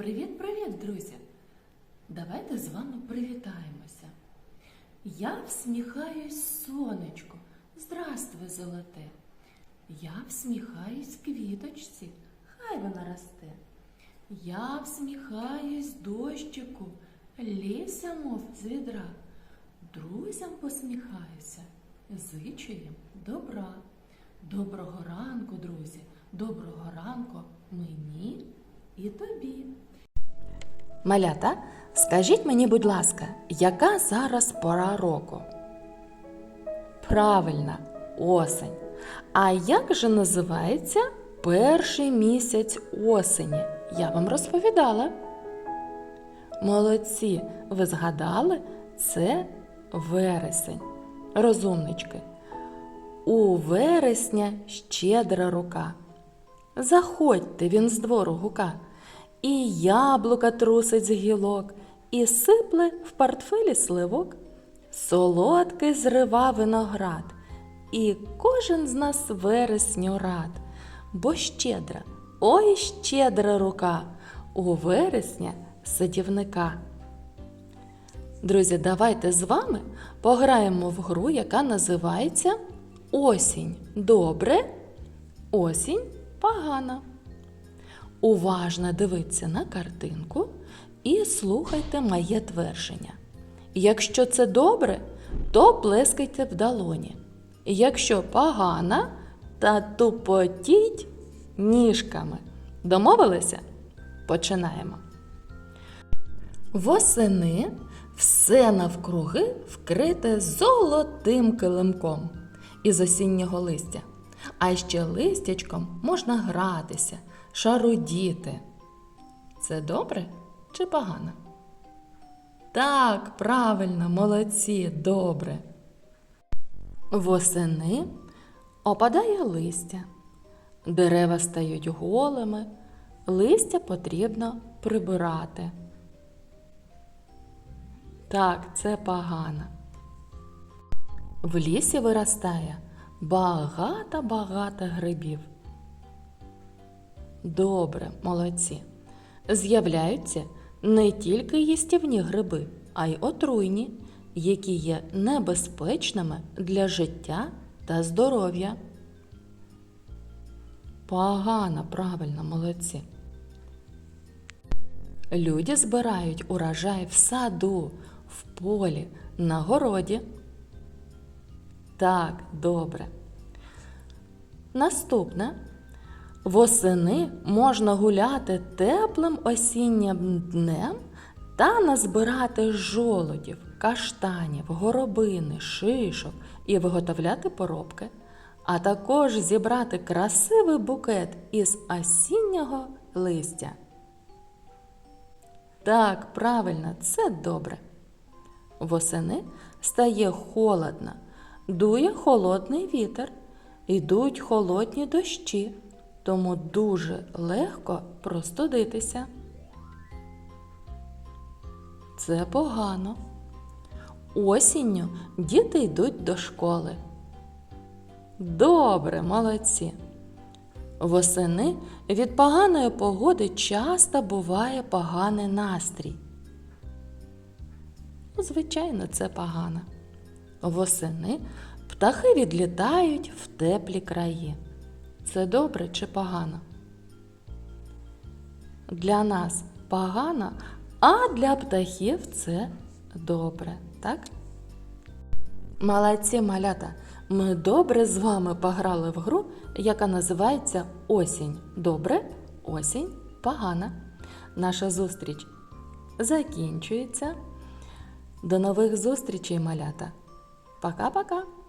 Привіт-привіт, друзі! Давайте з вами привітаємося. Я всміхаюсь сонечку. Здравствуй, золоте. Я всміхаюсь квіточці, хай вона росте. Я всміхаюсь дощику, ліся, мов з відра. Друзям посміхаюся, зичу їм добра. Доброго ранку, друзі, доброго ранку мені і тобі. Малята, скажіть мені, будь ласка, яка зараз пора року? Правильно, осень. А як же називається перший місяць осені? Я вам розповідала. Молодці, ви згадали, це вересень. Розумнички. У вересня щедра рука. Заходьте він з двору гука, і яблука трусить з гілок, і сипле в портфелі сливок. Солодкий зрива виноград, і кожен з нас вересню рад, бо щедра, ой щедра рука у вересня садівника. Друзі, давайте з вами пограємо в гру, яка називається Осінь. Добре, осінь погано. Уважно дивіться на картинку і слухайте моє твердження. Якщо це добре, то плескайте в долоні. Якщо погано, то тупотіть ніжками. Домовилися? Починаємо. Восени все навкруги вкрите золотим килимком із осіннього листя. А ще листячком можна гратися, шарудіти. Це добре чи погано? Так, правильно, молодці, добре. Восени опадає листя, дерева стають голими, листя потрібно прибирати. Так, це погано. В лісі виростає багато-багато грибів. Добре, молодці. З'являються не тільки їстівні гриби, а й отруйні, які є небезпечними для життя та здоров'я. Погано, правильно, молодці. Люди збирають урожай в саду, в полі, на городі. Так, добре. Наступне. Восени можна гуляти теплим осіннім днем та назбирати жолодів, каштанів, горобини, шишок і виготовляти поробки, а також зібрати красивий букет із осіннього листя. Так, правильно, це добре. Восени стає холодно, дує холодний вітер, йдуть холодні дощі, тому дуже легко простудитися. Це погано. Осінню діти йдуть до школи. Добре, молодці. Восени від поганої погоди часто буває поганий настрій. Ну, Звичайно, це погано. Восени птахи відлітають в теплі краї. Це добре чи погано? Для нас погано, а для птахів це добре, так? Молодці малята! Ми добре з вами пограли в гру, яка називається Осінь. Добре, осінь погана. Наша зустріч закінчується. До нових зустрічей, малята. Пока-пока!